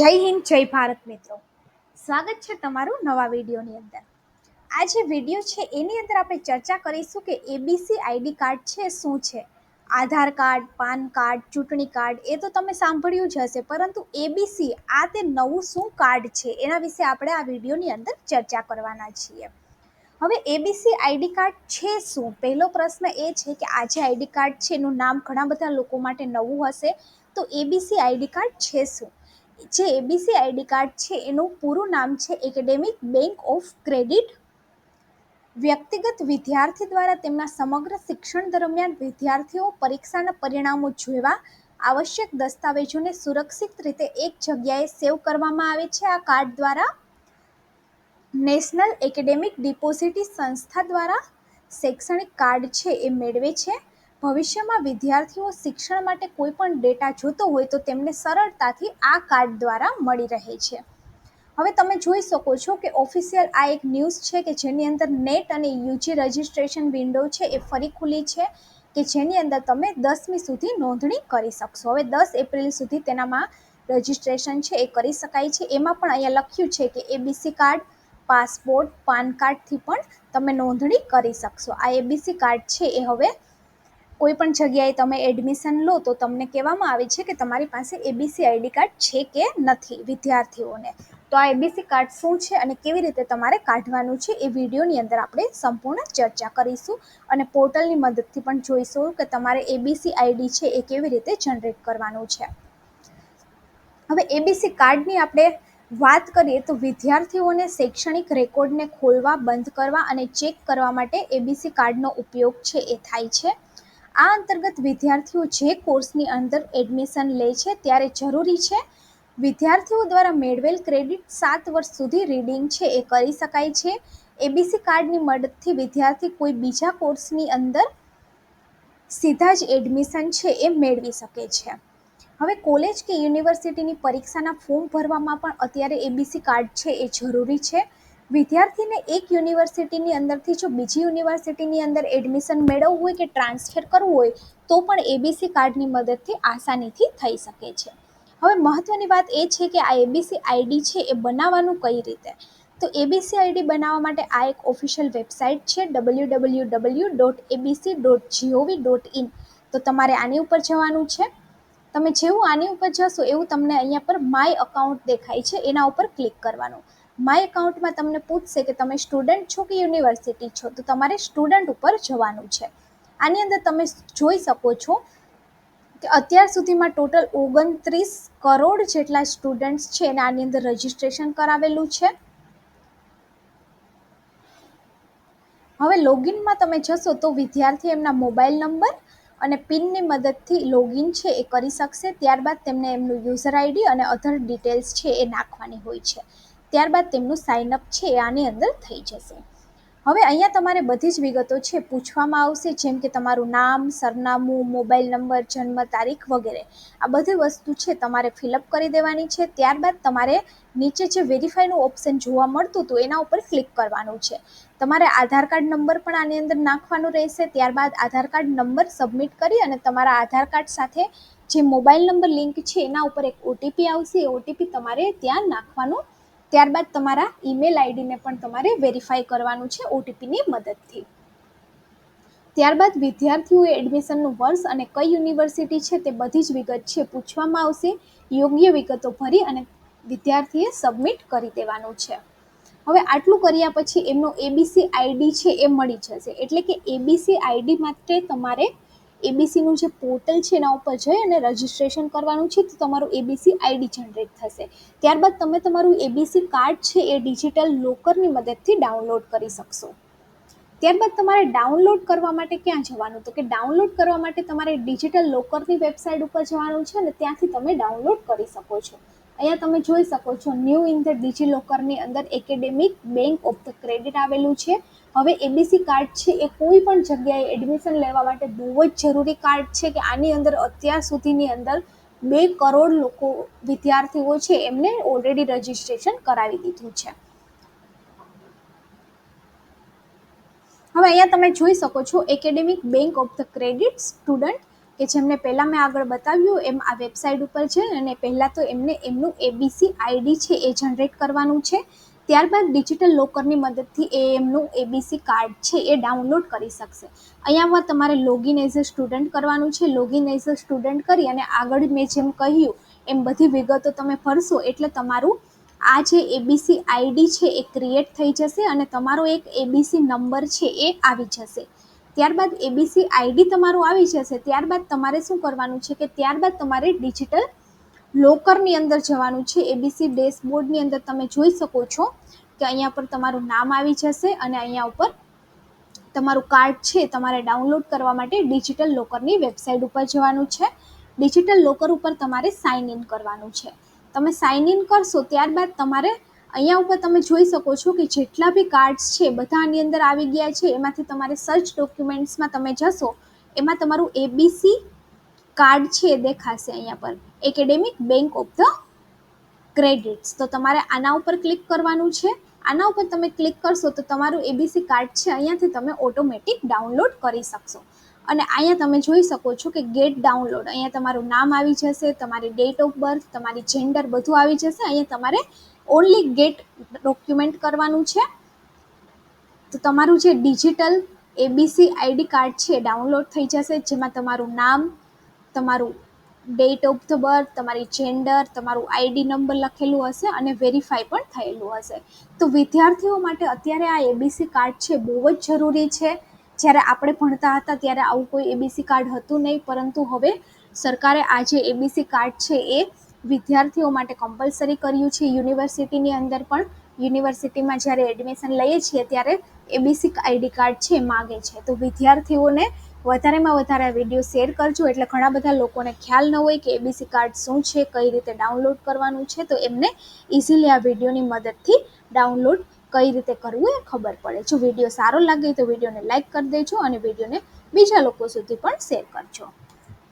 જય હિન્દ, જય ભારત મિત્રો. સ્વાગત છે તમારું નવા વિડીયોની અંદર. આ જે વીડિયો છે, એની અંદર આપણે ચર્ચા કરીશું કે એબીસી આઈડી કાર્ડ છે શું છે? આધાર કાર્ડ, પાન કાર્ડ, ચૂંટણી કાર્ડ, એ તો તમે સાંભળ્યું જ હશે, પરંતુ એબીસી આ તે નવું શું કાર્ડ છે, એના વિશે આપણે આ વિડીયોની અંદર ચર્ચા કરવાના છીએ. હવે એબીસી આઈડી કાર્ડ છે શું? પહેલો પ્રશ્ન એ છે કે આ જે આઈડી કાર્ડ છે, એનું નામ ઘણા બધા લોકો માટે નવું હશે, તો એબીસી આઈડી કાર્ડ છે શું? જે એબીસી આઈડી કાર્ડ છે, એનું પૂરું નામ છે એકેડેમિક બેંક ઓફ ક્રેડિટ વ્યક્તિગત વિદ્યાર્થી દ્વારા તેમના સમગ્ર શિક્ષણ દરમિયાન વિદ્યાર્થીઓ પરીક્ષાના પરિણામો જોવા આવશ્યક દસ્તાવેજોને સુરક્ષિત રીતે એક જગ્યાએ સેવ કરવામાં આવે છે. આ કાર્ડ દ્વારા નેશનલ એકેડેમિક ડિપોઝિટી સંસ્થા દ્વારા શૈક્ષણિક કાર્ડ છે, એ મેળવે છે. ભવિષ્યમાં વિદ્યાર્થીઓ શિક્ષણ માટે કોઈ પણ ડેટા જોતો હોય તો તેમને સરળતાથી આ કાર્ડ દ્વારા મળી રહે છે. હવે તમે જોઈ શકો છો કે ઓફિશિયલ આ એક ન્યૂઝ છે કે જેની અંદર નેટ અને યુજી રજિસ્ટ્રેશન વિન્ડો છે એ ફરી ખુલી છે કે જેની અંદર તમે દસમી સુધી નોંધણી કરી શકશો. હવે દસ એપ્રિલ સુધી તેનામાં રજિસ્ટ્રેશન છે એ કરી શકાય છે. એમાં પણ અહીંયા લખ્યું છે કે એબીસી કાર્ડ, પાસપોર્ટ, પાન કાર્ડથી પણ તમે નોંધણી કરી શકશો. આ એબીસી કાર્ડ છે એ હવે કોઈ પણ જગ્યાએ તમે એડમિશન લો તો તમને કહેવામાં આવે છે કે તમારી પાસે એબીસી આઈડી કાર્ડ છે કે નથી વિદ્યાર્થીઓને. તો આ એબીસી કાર્ડ શું છે અને કેવી રીતે તમારે કાઢવાનું છે એ વિડીયોની અંદર આપણે સંપૂર્ણ ચર્ચા કરીશું અને પોર્ટલની મદદથી પણ જોઈશું કે તમારે એબીસી આઈડી છે એ કેવી રીતે જનરેટ કરવાનું છે. હવે એબીસી કાર્ડની આપણે વાત કરીએ તો વિદ્યાર્થીઓને શૈક્ષણિક રેકોર્ડને ખોલવા, બંધ કરવા અને ચેક કરવા માટે એબીસી કાર્ડનો ઉપયોગ છે એ થાય છે. આ અંતર્ગત વિદ્યાર્થીઓ જે કોર્સની અંદર એડમિશન લે છે ત્યારે જરૂરી છે, વિદ્યાર્થીઓ દ્વારા મેળવેલ ક્રેડિટ સાત વર્ષ સુધી રીડિંગ છે એ કરી શકાય છે. એબીસી કાર્ડની મદદથી વિદ્યાર્થી કોઈ બીજા કોર્સની અંદર સીધા જ એડમિશન છે એ મેળવી શકે છે. હવે કોલેજ કે યુનિવર્સિટીની પરીક્ષાના ફોર્મ ભરવામાં પણ અત્યારે એબીસી કાર્ડ છે એ જરૂરી છે. વિદ્યાર્થીને એક યુનિવર્સિટીની અંદરથી જો બીજી યુનિવર્સિટીની અંદર એડમિશન મેળવવું હોય કે ટ્રાન્સફર કરવું હોય, તો પણ એબીસી કાર્ડની મદદથી આસાનીથી થઈ શકે છે. હવે મહત્ત્વની વાત એ છે કે આ એબીસી આઈડી છે એ બનાવવાનું કઈ રીતે? તો એબીસી આઈડી બનાવવા માટે આ એક ઓફિશિયલ વેબસાઇટ છે W W W dot ABC dot GOV dot in તો તમારે આની ઉપર જવાનું છે. તમે જેવું આની ઉપર જશો એવું તમને અહીંયા પર માય અકાઉન્ટ દેખાય છે. એના ઉપર ક્લિક કરવાનું. માય એકાઉન્ટમાં તમને પૂછશે કે તમે સ્ટુડન્ટ છો કે યુનિવર્સિટી છો, તો તમારે સ્ટુડન્ટ ઉપર જવાનું છે. આની અંદર તમે જોઈ શકો છો કે અત્યાર સુધીમાં ટોટલ ઓગણત્રીસ કરોડ જેટલા સ્ટુડન્ટ્સ છે અને આની અંદર રજિસ્ટ્રેશન કરાવેલું છે. હવે લોગિનમાં તમે જશો તો વિદ્યાર્થી એમના મોબાઈલ નંબર અને પિનની મદદથી લોગિન છે એ કરી શકશે. ત્યારબાદ તેમને એમનું યુઝર આઈડી અને અધર ડિટેલ્સ છે એ નાખવાની હોય છે. ત્યારબાદ તેમનું સાઇનઅપ છે આની અંદર થઈ જશે. હવે અહીંયા તમારે બધી જ વિગતો છે પૂછવામાં આવશે, જેમ કે તમારું નામ, સરનામું મોબાઈલ નંબર જન્મ તારીખ વગેરે. આ બધી વસ્તુ છે તમારે ફિલઅપ કરી દેવાની છે. ત્યારબાદ તમારે નીચે જે વેરીફાઈનું ઓપ્શન જોવા મળતું હતું એના ઉપર ક્લિક કરવાનું છે. તમારે આધાર કાર્ડ નંબર પણ આની અંદર નાખવાનું રહેશે. ત્યારબાદ આધાર કાર્ડ નંબર સબમિટ કરી અને તમારા આધાર કાર્ડ સાથે જે મોબાઈલ નંબર લિંક છે એના ઉપર એક ઓટીપી આવશે. એ ઓટીપી તમારે ત્યાં નાખવાનું ત્યારબાદ તમારા ઈમેલ આઈડીને પણ તમારે વેરીફાઈ કરવાનું છે ઓટીપીની મદદથી. ત્યારબાદ વિદ્યાર્થીઓએ એડમિશનનું વર્ષ અને કઈ યુનિવર્સિટી છે તે બધી જ વિગત છે પૂછવામાં આવશે. યોગ્ય વિગતો ભરી અને વિદ્યાર્થીએ સબમિટ કરી દેવાનું છે. હવે આટલું કર્યા પછી એમનો એબીસી આઈડી છે એ મળી જશે. એટલે કે એબીસી આઈડી માટે તમારે એબીસીનું જે પોર્ટલ છે એના ઉપર જઈ અને રજિસ્ટ્રેશન કરવાનું છે, તો તમારું એબીસી આઈડી જનરેટ થશે. ત્યારબાદ તમે તમારું એબીસી કાર્ડ છે એ ડિજિટલ લોકરની મદદથી ડાઉનલોડ કરી શકશો. ત્યારબાદ તમારે ડાઉનલોડ કરવા માટે ક્યાં જવાનું? તો કે ડાઉનલોડ કરવા માટે તમારે ડિજિટલ લોકરની વેબસાઇટ ઉપર જવાનું છે અને ત્યાંથી તમે ડાઉનલોડ કરી શકો છો. અહીંયા તમે જોઈ શકો છો ન્યૂ ઇન ધ ડિજી અંદર academic bank of the credit આવેલું છે. હવે એબીસી કાર્ડ છે એ કોઈ પણ જગ્યાએ એડમિશન લેવા માટે બહુ જ જરૂરી કાર્ડ છે કે આની અંદર અત્યાર સુધીની અંદર બે કરોડ લોકો વિદ્યાર્થીઓ છે એમને ઓલરેડી રજિસ્ટ્રેશન કરાવી દીધું છે. હવે અહીંયા તમે જોઈ શકો છો academic bank of the credit student કે જેમને પહેલાં મેં આગળ બતાવ્યું, એમ આ વેબસાઇટ ઉપર છે અને પહેલાં તો એમને એમનું એબીસી આઈડી છે એ જનરેટ કરવાનું છે. ત્યારબાદ ડિજિટલ લોકરની મદદથી એ એમનું એબીસી કાર્ડ છે એ ડાઉનલોડ કરી શકશે. અહીંયા તમારે લોગિન એઝ અ સ્ટુડન્ટ કરવાનું છે. લોગિન એઝ અ સ્ટુડન્ટ કરી અને આગળ મેં જેમ કહ્યું, એમ બધી વિગતો તમે ભરશો એટલે તમારું આ જે એબીસી આઈડી છે એ ક્રિએટ થઈ જશે અને તમારો એક એબીસી નંબર છે એ આવી જશે. ત્યારબાદ એબીસી આઈડી તમારું આવી જશે. ત્યારબાદ તમારે શું કરવાનું છે કે ત્યારબાદ તમારે ડિજિટલ લોકરની અંદર જવાનું છે. એબીસી ડેશબોર્ડની અંદર તમે જોઈ શકો છો કે અહીંયા પર તમારું નામ આવી જશે અને અહીંયા ઉપર તમારું કાર્ડ છે તમારે ડાઉનલોડ કરવા માટે ડિજિટલ લોકરની વેબસાઇટ ઉપર જવાનું છે. ડિજિટલ લોકર ઉપર તમારે સાઇન ઇન કરવાનું છે. તમે સાઇન ઇન કરશો ત્યારબાદ તમારે અહીંયા ઉપર તમે જોઈ શકો છો કે જેટલા બી કાર્ડ્સ છે બધા આની અંદર આવી ગયા છે. એમાંથી તમારે સર્ચ ડોક્યુમેન્ટ્સમાં તમે જશો, એમાં તમારું એબીસી કાર્ડ છે દેખાશે અહીંયા પર. Academic bank of the credits તો તમારે આના ઉપર ક્લિક કરવાનું છે. આના ઉપર તમે ક્લિક કરશો તો તમારું એબીસી કાર્ડ છે, અહીંયાથી તમે ઓટોમેટિક ડાઉનલોડ કરી શકશો. અને અહીંયા તમે જોઈ શકો છો કે ગેટ ડાઉનલોડ. અહીંયા તમારું નામ આવી જશે, તમારી ડેટ ઓફ બર્થ તમારી જેન્ડર બધું આવી જશે. અહીંયા તમારે ઓનલી ગેટ ડોક્યુમેન્ટ કરવાનું છે. તો તમારું જે ડિજિટલ એબીસી આઈડી કાર્ડ છે ડાઉનલોડ થઈ જશે, જેમાં તમારું નામ, તમારું ડેટ ઓફ ધ બર્થ તમારી જેન્ડર તમારું આઈડી નંબર લખેલું હશે અને વેરીફાઈ પણ થયેલું હશે. તો વિદ્યાર્થીઓ માટે અત્યારે આ એબીસી કાર્ડ છે બહુ જ જરૂરી છે. જ્યારે આપણે ભણતા હતા ત્યારે આવું કોઈ એબીસી કાર્ડ હતું નહીં, પરંતુ હવે સરકારે આ જે એબીસી કાર્ડ છે એ વિદ્યાર્થીઓ માટે કમ્પલસરી કર્યું છે યુનિવર્સિટીની અંદર પણ. યુનિવર્સિટીમાં જ્યારે એડમિશન લઈએ છીએ ત્યારે એબીસી આઈડી કાર્ડ છે માગે છે. તો વિદ્યાર્થીઓને વધારેમાં વધારે આ વીડિયો શેર કરજો. એટલે ઘણા બધા લોકોને ખ્યાલ ન હોય કે એબીસી કાર્ડ શું છે, કઈ રીતે ડાઉનલોડ કરવાનું છે. તો એમને ઇઝીલી આ વિડીયોની મદદથી ડાઉનલોડ કઈ રીતે કરવું એ ખબર પડે. જો વીડિયો સારો લાગે તો વિડીયોને લાઇક કરી દેજો અને વિડીયોને બીજા લોકો સુધી પણ શેર કરજો.